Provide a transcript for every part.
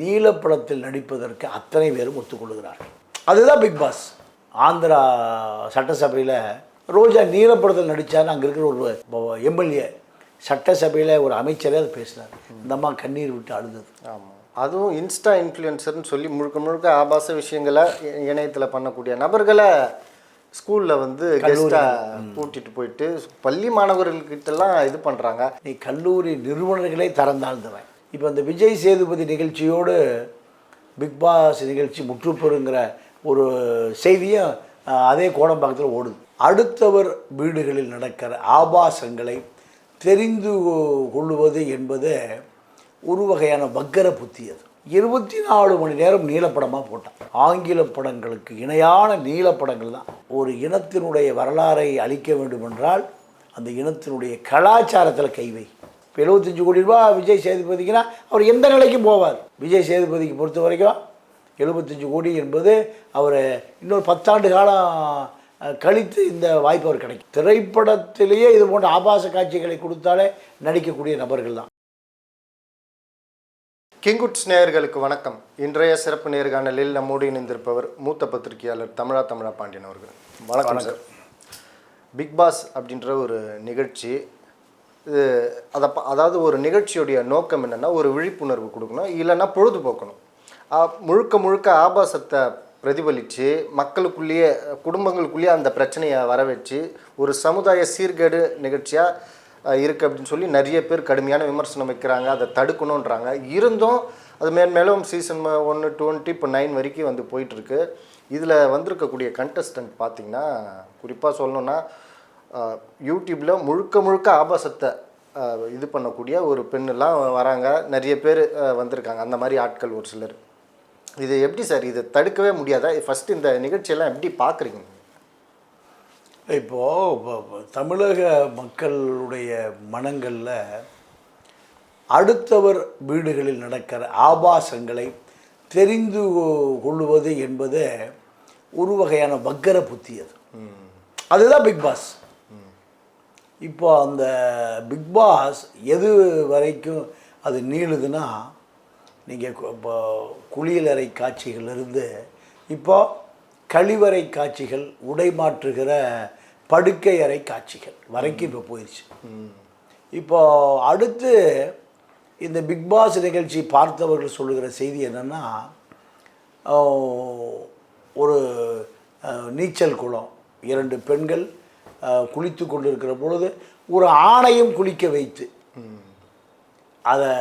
நீலப்படத்தில் நடிப்பதற்கு அத்தனை பேரும் ஒத்துக்கொள்கிறார்கள். அதுதான் பிக் பாஸ் ஆந்திரா சட்டசபையில் ரோஜா நீலப்படத்தில் நடித்தான்னு அங்கே இருக்கிற ஒரு எம்எல்ஏ சட்டசபையில் ஒரு அமைச்சரே அதை பேசினார். இந்த அம்மா கண்ணீர் விட்டு அழுதது. ஆமாம் அதுவும் இன்ஸ்டா இன்ஃப்ளூயன்சர்னு சொல்லி முழுக்க முழுக்க ஆபாச விஷயங்களை இணையத்துல பண்ணக்கூடிய நபர்களை ஸ்கூலில் வந்து கெஸ்ட்டாக கூட்டிட்டு போயிட்டு பள்ளி மாணவர்கள்கிட்டலாம் இது பண்ணுறாங்க நீ கல்லூரி நிறுவனர்களே தரந்தாழ்ந்தவன் இப்போ இந்த விஜய் சேதுபதி நிகழ்ச்சியோடு பிக் பாஸ் நிகழ்ச்சி முற்றுப்பெறுங்கிற ஒரு செய்தியும் அதே கோடம்பாக்கத்தில் ஓடுது. அடுத்தவர் வீடுகளில் நடக்கிற ஆபாசங்களை தெரிந்து கொள்ளுவது என்பது ஒரு வகையான வக்கர புத்தி அது. இருபத்தி நாலு மணி நேரம் நீலப்படமாக போட்டான். ஆங்கில படங்களுக்கு இணையான நீலப்படங்கள் தான். ஒரு இனத்தினுடைய வரலாறை அழிக்க வேண்டுமென்றால் அந்த இனத்தினுடைய கலாச்சாரத்தில் கைவை இப்போ எழுபத்தஞ்சு கோடி ரூபா விஜய் சேதுபதிக்குன்னா அவர் எந்த நிலைக்கும் போவார்? விஜய் சேதுபதிக்கு பொறுத்த வரைக்கும் எழுபத்தஞ்சு கோடி என்பது அவர் இன்னொரு பத்தாண்டு காலம் கழித்து இந்த வாய்ப்பு அவர் கிடைக்கும். திரைப்படத்திலேயே இது போன்ற ஆபாச காட்சிகளை கொடுத்தாலே நடிக்கக்கூடிய நபர்கள் தான். கிங்குட்ஸ் நேயர்களுக்கு வணக்கம். இன்றைய சிறப்பு நேர்காணலில் நம்மோடு இணைந்திருப்பவர் மூத்த பத்திரிகையாளர் தமிழா தமிழா பாண்டியன் அவர்கள். வணக்கம். சார். பிக் பாஸ் அப்படின்ற ஒரு நிகழ்ச்சி அதை ப- அதாவது ஒரு நிகழ்ச்சியுடைய நோக்கம் என்னென்னா ஒரு விழிப்புணர்வு கொடுக்கணும் இல்லைன்னா பொழுதுபோக்கணும். முழுக்க முழுக்க ஆபாசத்தை பிரதிபலித்து மக்களுக்குள்ளேயே குடும்பங்களுக்குள்ளேயே அந்த பிரச்சனையை வர வச்சு ஒரு சமுதாய சீர்கேடு நிகழ்ச்சியாக இருக்குது அப்படின்னு சொல்லி நிறைய பேர் கடுமையான விமர்சனம் வைக்கிறாங்க அதை தடுக்கணுன்றாங்க இருந்தும் அது மேன்மேலும் சீசன் ஒன்று டுவெண்ட்டி இப்போ நைன் வரைக்கும் வந்து போயிட்டுருக்கு இதில் வந்திருக்கக்கூடிய கண்டஸ்டன்ட் பார்த்திங்கன்னா குறிப்பாக சொல்லணுன்னா யூடியூப்பில் முழுக்க முழுக்க ஆபாசத்தை இது பண்ணக்கூடிய ஒரு பெண்ணெல்லாம் வராங்க. நிறைய பேர் வந்திருக்காங்க. அந்த மாதிரி ஆட்கள் ஒரு சிலர். இது எப்படி சார்? இதை தடுக்கவே முடியாதா? ஃபஸ்ட்டு இந்த நிகழ்ச்சியெல்லாம் எப்படி பார்க்குறீங்க இப்போது தமிழக மக்களுடைய மனங்களில் அடுத்தவர் வீடுகளில் நடக்கிற ஆபாசங்களை தெரிந்து கொள்ளுவது என்பது ஒரு வகையான வக்கர புத்தி அது. அதுதான் பிக் பாஸ். இப்போ அந்த பிக் பாஸ் எது வரைக்கும் அது நீளுதுன்னா நீங்கள் இப்போ குளியலறை காட்சிகளிலிருந்து இப்போ கழிவறை காட்சிகள் உடை மாற்றுகிற படுக்கை அறை காட்சிகள் வரைக்கும் இப்போ போயிடுச்சு இப்போ அடுத்து இந்த பிக் பாஸ் நிகழ்ச்சி பார்த்தவர்கள் சொல்லுகிற செய்தி என்னென்னா ஒரு நீச்சல் குளம் இரண்டு பெண்கள் குளித்து கொண்டிருக்கிற பொழுது ஒரு ஆணையும் குளிக்க வைத்து அதை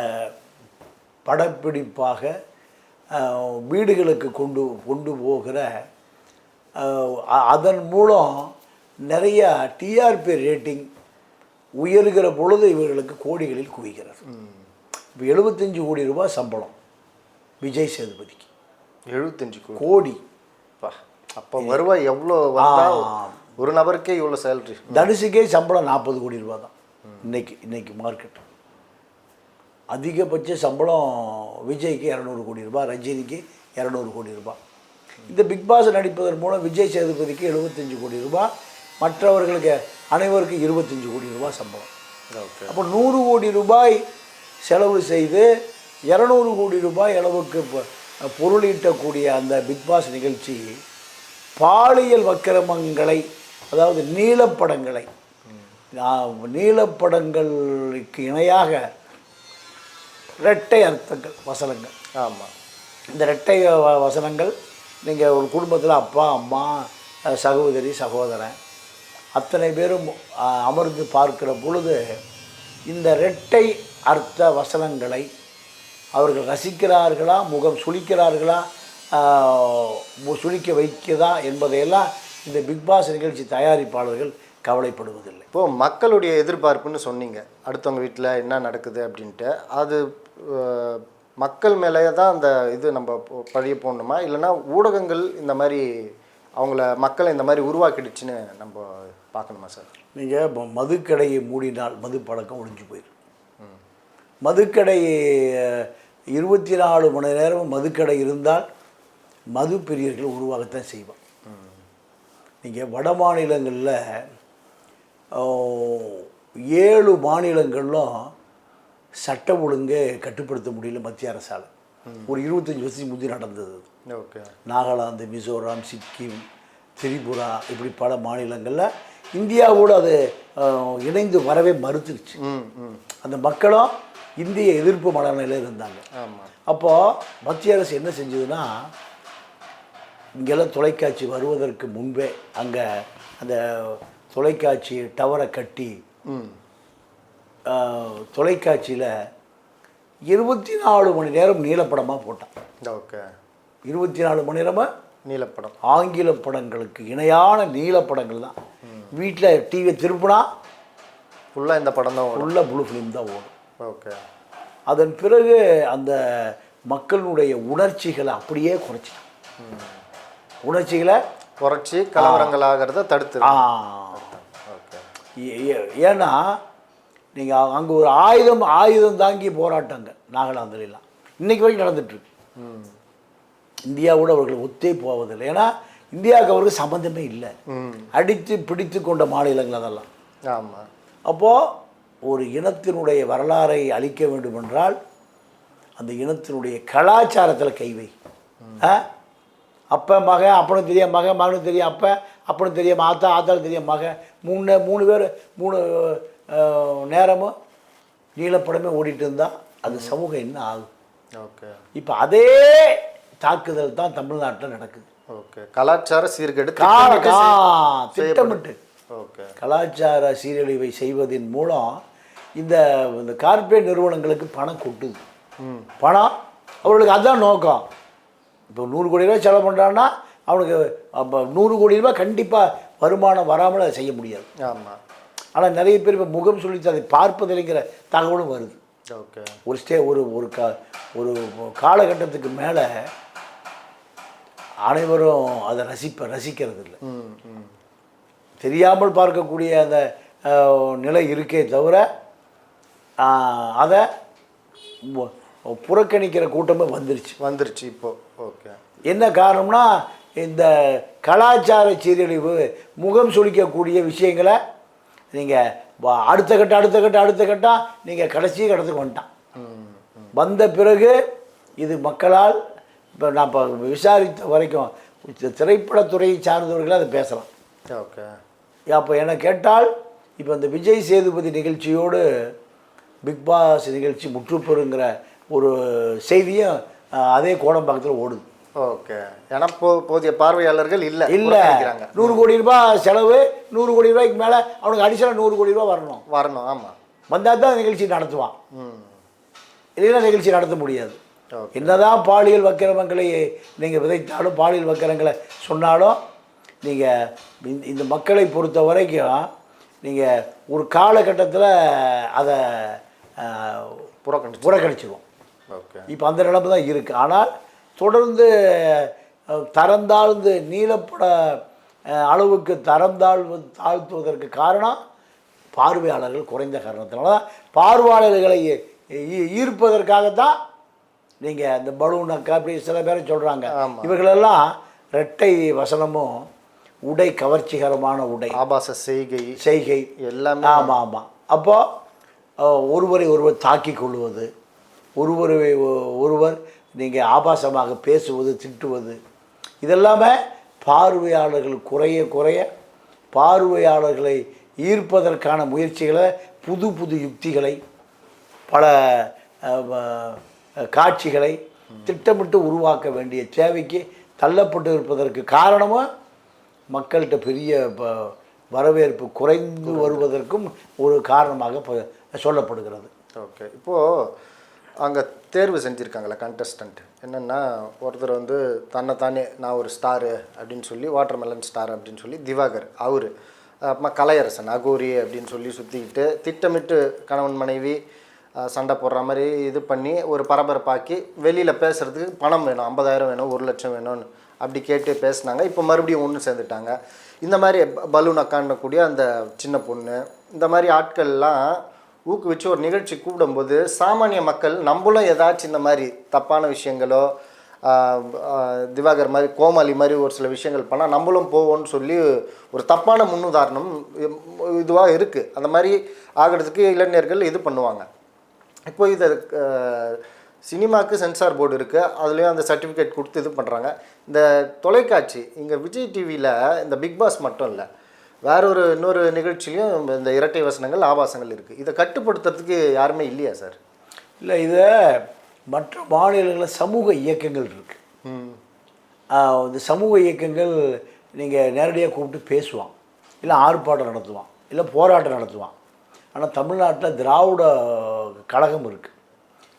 படப்பிடிப்பாக வீடுகளுக்கு கொண்டு கொண்டு போகிற அதன் மூலம் நிறைய டிஆர்பி ரேட்டிங் உயர்கிற பொழுது இவர்களுக்கு கோடிகளில் குவிகிறது. இப்போ எழுபத்தஞ்சு கோடி ரூபாய் சம்பளம் விஜய் சேதுபதிக்கு. எழுபத்தஞ்சு கோடி. அப்போ வருவாய் எவ்வளோ ஒரு நபருக்கே இவ்வளோ சேலரி தனுஷுக்கே சம்பளம் நாற்பது கோடி ரூபா தான். இன்னைக்கு இன்னைக்கு மார்க்கெட் அதிகபட்ச சம்பளம் விஜய்க்கு இரநூறு கோடி ரூபாய் ரஜினிக்கு இரநூறு கோடி ரூபாய் இந்த பிக் பாஸ் நடிப்பதன் மூலம் விஜய் சேதுபதிக்கு எழுபத்தஞ்சு கோடி ரூபாய் மற்றவர்களுக்கு அனைவருக்கும் இருபத்தஞ்சு கோடி ரூபாய் சம்பளம். அப்போ நூறு கோடி ரூபாய் செலவு செய்து இரநூறு கோடி ரூபாய் அளவுக்கு பொருளீட்டக்கூடிய அந்த பிக் பாஸ் நிகழ்ச்சி பாலியல் வக்கிரமங்களை அதாவது நீலப்படங்களை. நீலப்படங்களுக்கு இணையாக இரட்டை அர்த்தங்கள் வசனங்கள். ஆமாம் இந்த இரட்டை வசனங்கள் நீங்கள் ஒரு குடும்பத்தில் அப்பா அம்மா சகோதரி சகோதரன் அத்தனை பேரும் அமர்ந்து பார்க்கிற பொழுது இந்த இரட்டை அர்த்த வசனங்களை அவர்கள் ரசிக்கிறார்களா முகம் மு- சுளிக்க வைக்கதா என்பதையெல்லாம் இந்த பிக் பாஸ் நிகழ்ச்சி தயாரிப்பாளர்கள் கவலைப்படுவதில்லை. இப்போ மக்களுடைய எதிர்பார்ப்புன்னு சொன்னீங்க. அடுத்தவங்க வீட்டில் என்ன நடக்குது அப்படின்ட்டு. அது மக்கள் மேலே தான் அந்த இது நம்ம பழிய போடணுமா? இல்லைன்னா ஊடகங்கள் இந்த மாதிரி அவங்கள மக்களை இந்த மாதிரி உருவாக்கிடுச்சுன்னு நம்ம பார்க்கணுமா சார்? நீங்கள் மதுக்கடையை மூடினால் மது பழக்கம் ஒழிஞ்சு போயிடும் மதுக்கடை இருபத்தி நாலு மணி நேரமும் மதுக்கடை இருந்தால் மது பிரியர்கள் உருவாகத்தான் செய்வான் நீங்கள் வட மாநிலங்களில் ஏழு மாநிலங்களிலும் சட்டம் ஒழுங்கை கட்டுப்படுத்த முடியல மத்திய அரசால். ஒரு இருபத்தஞ்சி வருஷத்துக்கு முந்தி நடந்தது. ஓகே. நாகாலாந்து மிசோரம் சிக்கிம் திரிபுரா இப்படி பல மாநிலங்களில் இந்தியாவோடு அது இணைந்து வரவே மறுத்துருச்சு. அந்த மக்களும் இந்திய எதிர்ப்பு மனநிலையில் இருந்தாங்க. அப்போது மத்திய அரசு என்ன செஞ்சதுன்னா இங்கெல்லாம் தொலைக்காட்சி வருவதற்கு முன்பே அங்கே அந்த தொலைக்காட்சி டவரை கட்டி தொலைக்காட்சியில் இருபத்தி நாலு மணி நேரம் நீலப்படமாக போட்டான். ஓகே. இருபத்தி நாலு மணி நேரமாக நீலப்படம். ஆங்கில படங்களுக்கு இணையான நீலப்படங்கள் தான். வீட்டில் டிவியை திருப்பினா ஃபுல்லாக இந்த படம் தான் உள்ள ப்ளூ ஃபிலிம் தான் ஓடும். ஓகே. அதன் பிறகு அந்த மக்களுடைய உணர்ச்சிகளை அப்படியே குறைச்சிட்டான். உணர்ச்சிகளை குறைச்சி கலவரங்கள் ஆகிறத தடுத்து ஏன்னா நீங்கள் அங்கே ஒரு ஆயுதம் ஆயுதம் தாங்கி போராட்டங்க நாகாலாந்துலாம் இன்னைக்கு வரைக்கும் நடந்துட்டுருக்கு. இந்தியாவோட அவர்கள் ஒத்தே போவதில்லை. ஏன்னா இந்தியாவுக்கு அவருக்கு சம்மந்தமே இல்லை. அடித்து பிடித்து கொண்ட மாநிலங்கள் அதெல்லாம். ஆமாம் அப்போது ஒரு இனத்தினுடைய வரலாறை அழிக்க வேண்டுமென்றால் அந்த இனத்தினுடைய கலாச்சாரத்தில் கை வை. ஆ? அப்போ மகன் அப்பனும் தெரிய மகன் மகனும் தெரியும் அப்போ அப்பனும் தெரியும் ஆத்தா ஆத்தாலும் தெரியும் மகன். மூணு மூணு பேர் மூணு நேரமும் நீலப்படமே ஓடிட்டு இருந்தா அது சமூகம் என்ன ஆகும்? ஓகே. இப்போ அதே தாக்குதல் தான் தமிழ்நாட்டில் நடக்குது. ஓகே. கலாச்சார சீர்கேடு திட்டமிட்டு ஓகே. கலாச்சார சீரழிவை செய்வதின் மூலம் இந்த இந்த கார்ப்பரேட் நிறுவனங்களுக்கு பணம் கொட்டுது. பணம் அவர்களுக்கு அதுதான் நோக்கம். இப்போ நூறு கோடி ரூபாய் செலவு பண்ணுறான்னா அவனுக்கு அப்போ நூறு கோடி ரூபாய் கண்டிப்பாக வருமானம் வராமல் அதை செய்ய முடியாது. ஆமாம் ஆனால் நிறைய பேர் இப்போ முகம் சொல்லித்து அதை பார்ப்பதில்லைங்கிற தகவலும் வருது. ஓகே. ஒரு ஸ்டே ஒரு ஒரு கா ஒரு காலகட்டத்துக்கு மேலே அனைவரும் அதை ரசிப்ப ரசிக்கிறது இல்லை தெரியாமல் பார்க்கக்கூடிய அந்த நிலை இருக்கே தவிர அதை புறக்கணிக்கிற கூட்டமே வந்துருச்சு. வந்துருச்சு இப்போ. ஓகே. என்ன காரணம்னா இந்த கலாச்சார சீரழிவு முகம் சுளிக்கக்கூடிய விஷயங்களை நீங்கள் அடுத்த கட்டம் அடுத்த கட்டம் அடுத்த கட்டம் நீங்கள் கடைசி கட்டத்துக்கு வந்துட்டான். வந்த பிறகு இது மக்களால் இப்போ நான் இப்போ விசாரித்த வரைக்கும் திரைப்படத்துறையை சார்ந்தவர்களே அதை பேசலாம். ஓகே. அப்போ என்ன கேட்டால் இப்போ இந்த விஜய் சேதுபதி நிகழ்ச்சியோடு பிக் பாஸ் நிகழ்ச்சி முற்றுப்பெறுங்கிற ஒரு செய்தியும் அதே கோடம்பாக்கத்தில் ஓடுது. ஓகே. ஏன்னா போ போதிய பார்வையாளர்கள் இல்லை. இல்லை. நூறு கோடி ரூபாய் செலவு நூறு கோடி ரூபாய்க்கு மேலே அவனுக்கு அடிஷனல் நூறு கோடி ரூபாய் வரணும். வரணும் ஆமாம் வந்தால் தான் நிகழ்ச்சி நடத்துவான். ம். இல்லைன்னா நிகழ்ச்சி நடத்த முடியாது. ஓகே. என்னதான் பாலியல் வக்கிரமங்களை நீங்கள் விதைத்தாலும் பாலியல் வக்கிரங்களை சொன்னாலும் நீங்கள் இந்த மக்களை பொறுத்த வரைக்கும் நீங்கள் ஒரு காலகட்டத்தில் அதை அஹ், புறக்கணிச்சு புறக்கணிச்சிருவோம். இப்போ அந்த நிலைமை தான் இருக்குது ஆனால் தொடர்ந்து தரம் தாழ்ந்து நீலப்பட அளவுக்கு தரம் தாழ்வு தாழ்த்துவதற்கு காரணம் பார்வையாளர்கள் குறைந்த காரணத்தினால தான். பார்வையாளர்களை ஈர்ப்பதற்காகத்தான் நீங்கள் இந்த பலூன் அக்கா அப்படி சில பேரை சொல்கிறாங்க. இவர்களெல்லாம் இரட்டை வசனமும் உடை கவர்ச்சிகரமான உடை. ஆபாச செய்கை. செய்கை. எல்லாமே. ஆமாம் ஆமாம் அப்போ அஹ், ஒருவரை ஒருவர் தாக்கிக் கொள்வது ஒருவரை ஒருவர் நீங்கள் ஆபாசமாக பேசுவது திட்டுவது. இதெல்லாமே பார்வையாளர்கள் குறைய குறைய பார்வையாளர்களை ஈர்ப்பதற்கான முயற்சிகளை புது புது யுக்திகளை பல காட்சிகளை திட்டமிட்டு உருவாக்க வேண்டிய தேவைக்கு தள்ளப்பட்டு இருப்பதற்கு காரணமும் மக்கள்கிட்ட பெரிய வரவேற்பு குறைந்து வருவதற்கும் ஒரு காரணமாக சொல்லப்படுகிறது. ஓகே. இப்போது அங்கே தேர்வு செஞ்சுருக்காங்களே கண்டஸ்டண்ட் என்னென்னா ஒருத்தர் வந்து தன்னை தானே நான் ஒரு ஸ்டாரு அப்படின்னு சொல்லி வாட்டர்மெலன் ஸ்டார் அப்படின்னு சொல்லி திவாகர் அவர். அப்புறமா கலையரசன் அகோரி அப்படின்னு சொல்லி சுற்றிக்கிட்டு திட்டமிட்டு கணவன் மனைவி சண்டை போடுற மாதிரி இது பண்ணி ஒரு பரபரப்பாக்கி வெளியில் பேசுகிறதுக்கு பணம் வேணும் ஐம்பதாயிரம் வேணும் ஒரு லட்சம் வேணும்னு அப்படி கேட்டு பேசுனாங்க. இப்போ மறுபடியும் ஒன்று சேர்ந்துட்டாங்க. இந்த மாதிரி பலூன் அக்காண்டக்கூடிய அந்த சின்ன பொண்ணு இந்த மாதிரி ஆட்கள்லாம் ஊக்குவிச்சு ஒரு நிகழ்ச்சி கூப்பிடும்போது சாமானிய மக்கள் நம்மளும் ஏதாச்சும் இந்த மாதிரி தப்பான விஷயங்களோ திவாகர் மாதிரி கோமாளி மாதிரி ஒரு சில விஷயங்கள் பண்ணால் நம்மளும் போவோம்னு சொல்லி ஒரு தப்பான முன்னுதாரணம் இதுவாக இருக்குது அந்த மாதிரி ஆகிறதுக்கு இளைஞர்கள் இது பண்ணுவாங்க. இப்போ இதை சினிமாவுக்கு சென்சார் போர்டு இருக்குது அதுலேயும் அந்த சர்டிஃபிகேட் கொடுத்து இது பண்ணுறாங்க இந்த தொலைக்காட்சி இங்கே விஜய் டிவியில் இந்த பிக் பாஸ் மட்டும் இல்லை வேற ஒரு இன்னொரு நிகழ்ச்சியிலையும் இந்த இரட்டை வசனங்கள் ஆபாசங்கள் இருக்குது இதை கட்டுப்படுத்துறதுக்கு யாருமே இல்லையா சார்? இல்லை இதை மற்ற மாநிலங்களில் சமூக இயக்கங்கள் இருக்குது இந்த சமூக இயக்கங்கள் நீங்கள் நேரடியாக கூப்பிட்டு பேசுவான். இல்லை ஆர்ப்பாட்டம் நடத்துவான். இல்லை போராட்டம் நடத்துவான். ஆனால் தமிழ்நாட்டில் திராவிட கழகம் இருக்குது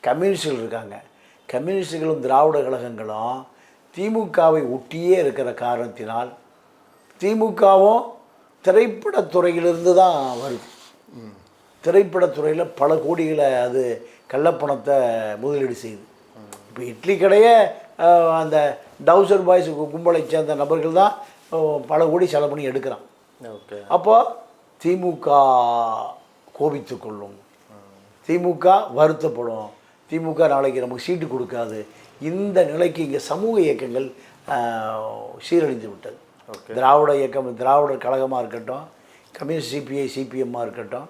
கம்யூனிஸ்டுகள் இருக்காங்க. கம்யூனிஸ்டுகளும் திராவிட கழகங்களும் திமுகவை ஒட்டியே இருக்கிற காரணத்தினால் திமுகவும் திரைப்படத்துறையிலிருந்து தான் வருது. திரைப்படத்துறையில் பல கோடிகளை அது கள்ளப்பணத்தை முதலீடு செய்யுது. இப்போ இட்லி கடையே அந்த டவுசர் பாய்ஸ் கும்பலை சேர்ந்த நபர்கள் தான் பல கோடி செலவு பண்ணி எடுக்கிறான். ஓகே. அப்போ திமுக கோபித்து கொள்ளும். திமுக வருத்தப்படும். திமுக நாளைக்கு நமக்கு சீட்டு கொடுக்காது. இந்த நிலைக்கு இங்கே சமூக இயக்கங்கள் சீரழிந்து விட்டது. திராவிட இயக்கம் திராவிடர் கழகமாக இருக்கட்டும் கம்யூனிஸ்ட் சிபிஐ சிபிஎம்மாக இருக்கட்டும்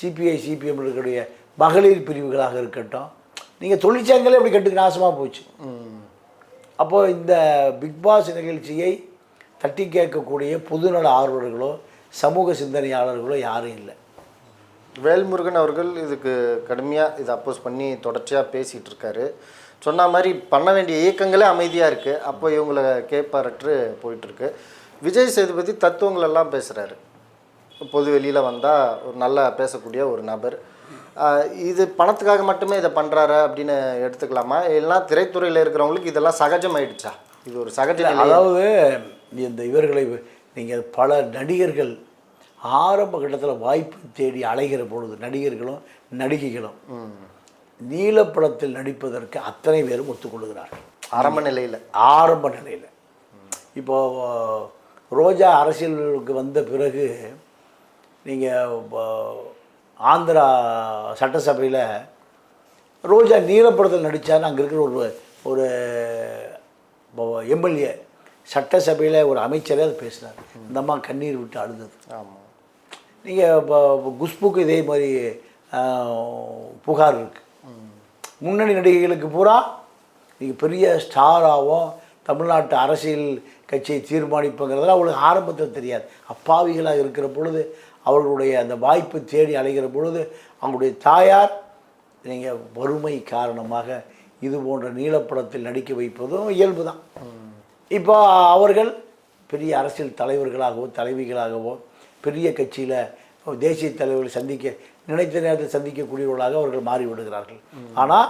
சிபிஐ சிபிஎம் இருக்கக்கூடிய மகளிர் பிரிவுகளாக இருக்கட்டும் நீங்கள் தொழிற்சங்கங்களே அப்படி கட்டுக்கு நாசமாக போச்சு. அப்போது இந்த பிக் பாஸ் நிகழ்ச்சியை தட்டி கேட்கக்கூடிய பொதுநல ஆர்வலர்களோ சமூக சிந்தனையாளர்களோ யாரும் இல்லை. வேல்முருகன் அவர்கள் இதுக்கு கடுமையாக இதை அப்போஸ் பண்ணி தொடர்ச்சியாக பேசிகிட்டு இருக்காரு. சொன்ன மாதிரி பண்ண வேண்டிய இயக்கங்களே அமைதியாக இருக்குது அப்போ இவங்களை கேட்பாரற்று போயிட்டுருக்கு. விஜய் சேதுபதி தத்துவங்கள் எல்லாம் பேசுகிறாரு பொது வெளியில் வந்தால் ஒரு நல்லா பேசக்கூடிய ஒரு நபர். இது பணத்துக்காக மட்டுமே இதை பண்ணுறாரு அப்படின்னு எடுத்துக்கலாமா? இல்லைனா திரைத்துறையில் இருக்கிறவங்களுக்கு இதெல்லாம் சகஜமாயிடுச்சா? இது ஒரு சகஜ அதாவது இந்த இவர்களை நீங்கள் பல நடிகர்கள் ஆரம்ப கட்டத்தில் வாய்ப்பு தேடி அலைகிற பொழுது நடிகர்களும் நடிகைகளும் நீலப்படத்தில் நடிப்பதற்கு அத்தனை பேரும் ஒத்துக்கொள்கிறார்கள். ஆரம்ப நிலையில். ஆரம்ப நிலையில். இப்போ ரோஜா அரசியலுக்கு வந்த பிறகு நீங்கள் ஆந்திரா சட்டசபையில் ரோஜா நீலப்படத்தில் நடித்தான்னு அங்கே இருக்கிற ஒரு ஒரு எம்எல்ஏ. சட்டசபையில் ஒரு அமைச்சரே அது பேசினார் இந்த அம்மா கண்ணீர் விட்டு அழுதது. ஆமாம் நீங்கள் இப்போ குஷ்புக்கு இதே மாதிரி புகார் இருக்குது முன்னணி நடிகைகளுக்கு பூரா நீங்கள் பெரிய ஸ்டாராகவும் தமிழ்நாட்டு அரசியல் கட்சியை தீர்மானிப்புங்கிறதெல்லாம் அவளுக்கு ஆரம்பத்தில் தெரியாது. அப்பாவிகளாக இருக்கிற பொழுது அவர்களுடைய அந்த வாய்ப்பு தேடி அலைகிற பொழுது அவங்களுடைய தாயார் நீங்கள் வறுமை காரணமாக இது போன்ற நீலப்படத்தில் நடிக்க வைப்பதும் இயல்பு தான் இப்போ அவர்கள் பெரிய அரசியல் தலைவர்களாகவோ தலைவிகளாகவோ பெரிய கட்சியில் தேசிய தலைவர்களை சந்திக்க நினைத்த நேரத்தில் சந்திக்கக்கூடியவர்களாக அவர்கள் மாறிவிடுகிறார்கள். ஆனால்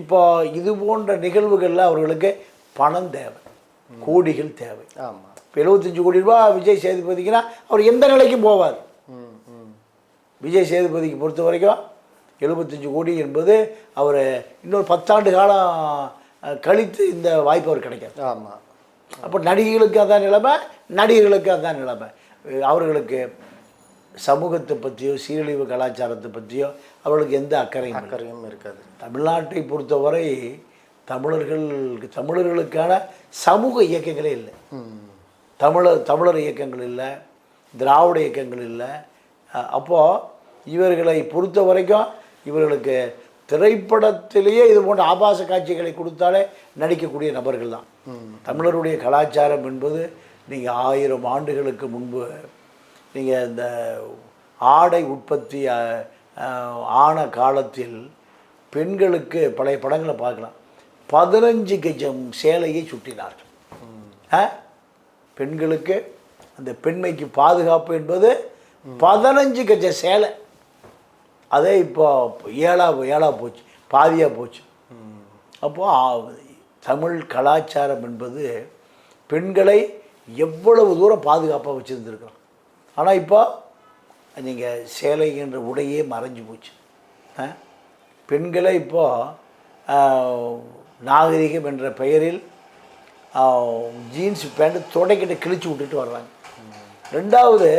இப்போ இது போன்ற நிகழ்வுகளில் அவர்களுக்கு பணம் தேவை கோடிகள் தேவை. ஆமாம் இப்போ எழுபத்தஞ்சு கோடி ரூபா விஜய் சேதுபதிக்குன்னா அவர் எந்த நிலைக்கும் போவார்? விஜய் சேதுபதிக்கு பொறுத்த வரைக்கும் எழுபத்தஞ்சு கோடி என்பது அவர் இன்னொரு பத்தாண்டு காலம் கழித்து இந்த வாய்ப்பு அவர் கிடைக்காது. ஆமாம் அப்போ நடிகைகளுக்கு அதான் நிலைமை நடிகர்களுக்கு அதான் நிலைமை. அவர்களுக்கு சமூகத்தை பற்றியோ சீரழிவு கலாச்சாரத்தை பற்றியோ அவர்களுக்கு எந்த அக்கறையும். அக்கறையும் இருக்காது. தமிழ்நாட்டை பொறுத்தவரை தமிழர்களுக்கு தமிழர்களுக்கான சமூக இயக்கங்களே இல்லை. தமிழர் தமிழர் இயக்கங்கள் இல்லை திராவிட இயக்கங்கள் இல்லை. அஹ் அப்போ இவர்களை பொறுத்த வரைக்கும் இவர்களுக்கு திரைப்படத்திலேயே இது போன்ற ஆபாச காட்சிகளை கொடுத்தாலே நடிக்கக்கூடிய நபர்கள் தான். தமிழருடைய கலாச்சாரம் என்பது நீங்கள் ஆயிரம் ஆண்டுகளுக்கு முன்பு நீங்கள் இந்த ஆடை உற்பத்தி ஆன காலத்தில் பெண்களுக்கு பழைய படங்களை பார்க்கலாம். பதினஞ்சு கஜம் சேலையை சுட்டினார்கள். பெண்களுக்கு அந்த பெண்மைக்கு பாதுகாப்பு என்பது பதினஞ்சு கஜ சேலை. அதே இப்போ ஏழா ஏழா போச்சு பாதியாக போச்சு. அப்போது தமிழ் கலாச்சாரம் என்பது பெண்களை எவ்வளவு தூரம் பாதுகாப்பாக வச்சுருந்துருக்கிறோம். ஆனால் இப்போ நீங்கள் சேலை என்ற உடையே மறைஞ்சு போச்சு? பெண்களை இப்போ நாகரிகம் என்ற பெயரில் ஜீன்ஸ் பேண்ட் தொடைக்கிட்ட கிழிச்சு விட்டுட்டு வர்றாங்க. ரெண்டாவது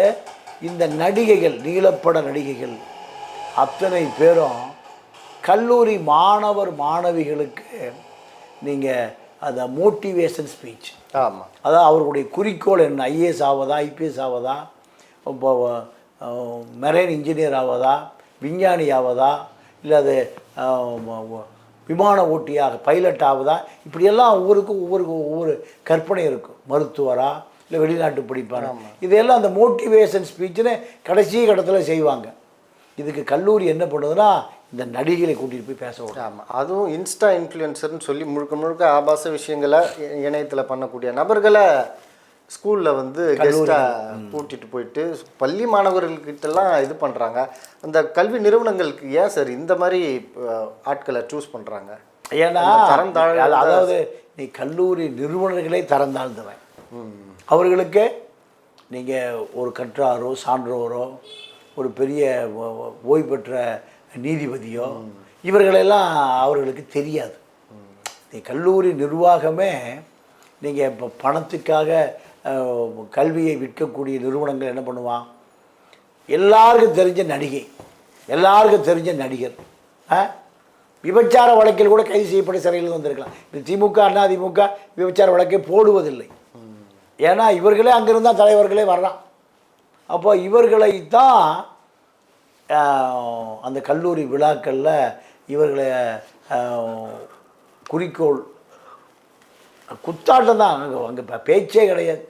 இந்த நடிகைகள் நீலப்பட நடிகைகள் அத்தனை பேரும் கல்லூரி மாணவர் மாணவிகளுக்கு நீங்கள் அந்த மோட்டிவேஷன் ஸ்பீச் ஆமாம் அதாவது அவர்களுடைய குறிக்கோள் என்ன? ஐஏஎஸ் ஆவதா ஐபிஎஸ் ஆவதா? இப்போ மெரைன் இன்ஜினியர் ஆவதா விஞ்ஞானி ஆவதா இல்லை அது விமான ஓட்டியாக பைலட் ஆகுதா இப்படியெல்லாம் ஒவ்வொருக்கும் ஒவ்வொரு ஒவ்வொரு கற்பனை இருக்கும் மருத்துவரா இல்லை வெளிநாட்டு படிப்பாரா. இதெல்லாம் அந்த மோட்டிவேஷன் ஸ்பீச்சுன்னு கடைசி கடத்தில் செய்வாங்க. இதுக்கு கல்லூரி என்ன பண்ணுதுன்னா இந்த நடிகளை கூட்டிகிட்டு போய் பேச விடும் ஆமாம் அதுவும் இன்ஸ்டா இன்ஃப்ளூயன்சர்னு சொல்லி முழுக்க முழுக்க ஆபாச விஷயங்களை இணையத்துல பண்ணக்கூடிய நபர்களை ஸ்கூலில் வந்து கெஸ்ட்டாக கூட்டிட்டு போயிட்டு பள்ளி மாணவர்கள்கிட்டலாம் இது பண்ணுறாங்க அந்த கல்வி நிறுவனங்களுக்கு ஏன் சார் இந்த மாதிரி ஆட்களை சூஸ் பண்ணுறாங்க ஏன்னா தரம் அதாவது நீ கல்லூரி நிறுவனர்களே தரம் தாழ்ந்தவன். அவர்களுக்கு நீங்கள் ஒரு கற்றாரோ சான்றோரோ ஒரு பெரிய ஓய்வு பெற்ற நீதிபதியோ இவர்களெல்லாம் அவர்களுக்கு தெரியாது. நீ கல்லூரி நிர்வாகமே நீங்கள் இப்போ பணத்துக்காக கல்வியை விற்கக்கூடிய நிறுவனங்கள் என்ன பண்ணுவான்? எல்லாருக்கும் தெரிஞ்ச நடிகை. எல்லாருக்கும் தெரிஞ்ச நடிகர். விபச்சார வழக்கில் கூட கைது செய்யப்பட்ட சிறையில் வந்திருக்கலாம். இது திமுக அண்ணா திமுக விபச்சார வழக்கை போடுவதில்லை. ஏன்னா இவர்களே அங்கிருந்தா தலைவர்களே வர்றான். அப்போ இவர்களை தான் அந்த கல்லூரி விழாக்களில் இவர்களை குறிக்கோள் குத்தாட்டம் தான் அங்கே அங்கே பேச்சே கிடையாது?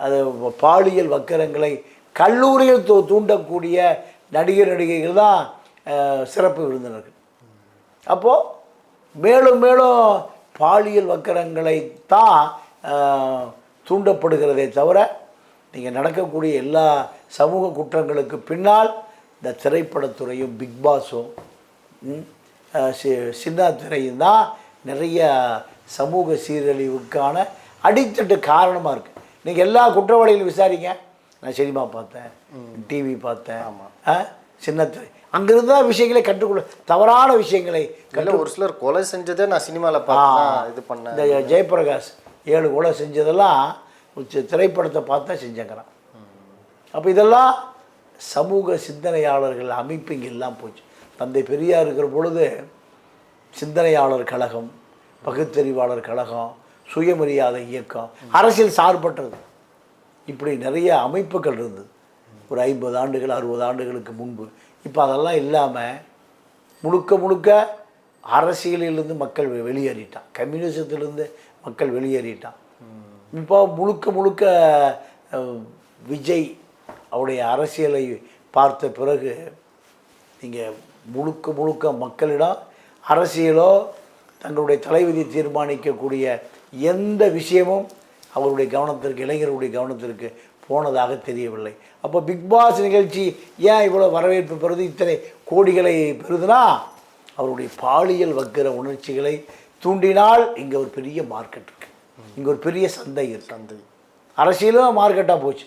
அது பாலியல் வக்கரங்களை கல்லூரியில் தூ தூண்டக்கூடிய நடிகர் நடிகைகள் தான் சிறப்பு விருந்தினர்கள். அப்போது மேலும் மேலும் பாலியல் வக்கரங்களை தான் தூண்டப்படுகிறதே தவிர நீங்கள் நடக்கக்கூடிய எல்லா சமூக குற்றங்களுக்கு பின்னால் இந்த திரைப்படத்துறையும் பிக் பாஸும் ம், ஆஹ், சி- சின்ன திரையும் தான் நிறைய சமூக சீரழிவுக்கான அடித்தட்டு காரணமாக இருக்குது நீங்கள் எல்லா குற்றவாளிகளும் விசாரிங்க. நான் சினிமா பார்த்தேன் டிவி பார்த்தேன். ஆ? சின்ன திரை அங்கிருந்து தான் விஷயங்களை கற்றுக்கொள்ள தவறான விஷயங்களை இல்லை ஒரு சிலர் கொலை செஞ்சதே நான் சினிமாவில் பார்த்து தான் இது பண்ணேன். இந்த ஜெயபிரகாஷ் ஏழு கொலை செஞ்சதெல்லாம் உச்ச- திரைப்படத்தை பார்த்தா செஞ்சங்கிறான். அப்போ இதெல்லாம் சமூக சிந்தனையாளர்கள் அமைப்பு இங்கே எல்லாம் போச்சு. தந்தை பெரியார் இருக்கிற பொழுது சிந்தனையாளர் கழகம் பகுத்தறிவாளர் கழகம் சுயமரியாதை இயக்கம் அரசியல் சார்பற்றது. இப்படி நிறைய அமைப்புகள் இருந்தது ஒரு ஐம்பது ஆண்டுகள் அறுபது ஆண்டுகளுக்கு முன்பு இப்போ அதெல்லாம் இல்லாமல் முழுக்க முழுக்க அரசியலிலிருந்து மக்கள் வெளியேறிட்டான். கம்யூனிசத்திலிருந்து மக்கள் வெளியேறிட்டான். இப்போ முழுக்க முழுக்க விஜய் அவருடைய அரசியலை பார்த்த பிறகு நீங்கள் முழுக்க முழுக்க மக்களிடம் அரசியலோ தங்களுடைய தலைவிதி தீர்மானிக்கக்கூடிய எந்த விஷயமும் அவருடைய கவனத்திற்கு இளைஞர்களுடைய கவனத்திற்கு போனதாக தெரியவில்லை. அப்போ பிக் பாஸ் நிகழ்ச்சி ஏன் இவ்வளோ வரவேற்பு பெறுது? இத்தனை கோடிகளை பெறுதுன்னா அவருடைய பாலியல் வக்கிர உணர்ச்சிகளை தூண்டினால் இங்கே ஒரு பெரிய மார்க்கெட் இருக்குது இங்கே ஒரு பெரிய சந்தை இருக்கு. சந்தை. அரசியலும் மார்க்கெட்டாக போச்சு.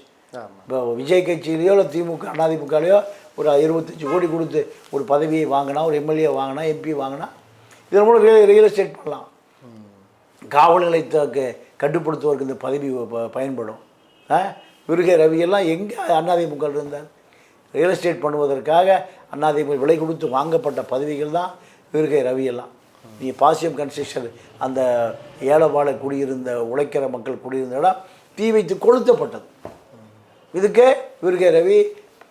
இப்போ விஜய் கட்சியிலையோ இல்லை திமுக அதிமுகலையோ ஒரு இருபத்தஞ்சி கோடி கொடுத்து ஒரு பதவியை வாங்கினா ஒரு எம்எல்ஏ வாங்கினா எம்பி வாங்கினா இதன் மூலம் ரியல் ரியல் எஸ்டேட் பண்ணலாம். காவல் நிலையத்தை கட்டுப்படுத்துவதற்கு இந்த பதவி பயன்படும். ஆ? விருகை ரவியெல்லாம் எங்கே அதிமுக இருந்தார்? ரியல் எஸ்டேட் பண்ணுவதற்காக அதிமுக விலை கொடுத்து வாங்கப்பட்ட பதவிகள் தான் விருகை ரவியெல்லாம் நீங்கள் பாசியம் கன்ஸ்ட்ரக்ஷன் அந்த ஏலவாழை குடியிருந்த உழைக்கிற மக்கள் குடியிருந்த இடம் தீ வைத்து கொளுத்தப்பட்டது. இதுக்கு விருகை ரவி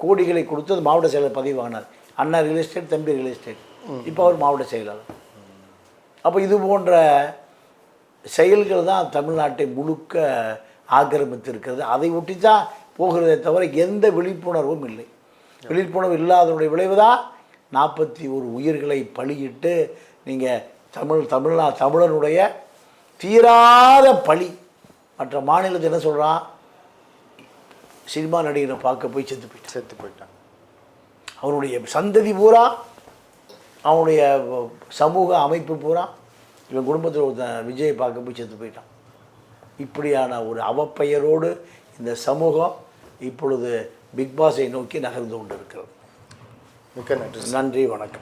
கோடிகளை கொடுத்து மாவட்ட செயலர் பதவி வாங்கினார். அண்ணா ரியல் எஸ்டேட் தம்பி ரியல் எஸ்டேட். இப்போ அவர் மாவட்ட செயலாளர். அப்போ இது போன்ற செயல்கள் தான் தமிழ்நாட்டை முழுக்க ஆக்கிரமித்திருக்கிறது. அதை ஒட்டி தான் போகிறதே தவிர எந்த விழிப்புணர்வும் இல்லை. விழிப்புணர்வு இல்லாதனுடைய விளைவு தான் நாற்பத்தி ஒரு உயிர்களை பலியிட்டு நீங்கள் தமிழ் தமிழ்நா தமிழனுடைய தீராத பழி. மற்ற மாநிலத்தில் என்ன சொல்கிறான் சினிமா நடிகரை பார்க்க போய் செத்து போயிட்டான். செத்து போயிட்டாங்க அவனுடைய சந்ததி பூரா அவனுடைய சமூக அமைப்பு பூரா இவன் குடும்பத்தில் ஒருத்தன் விஜயை பார்க்க போய் செத்து போயிட்டான். இப்படியான ஒரு அவப்பெயரோடு இந்த சமூகம் இப்பொழுது பிக் பாஸை நோக்கி நகர்ந்து கொண்டிருக்கிறது. மிக்க நன்றி நன்றி வணக்கம்.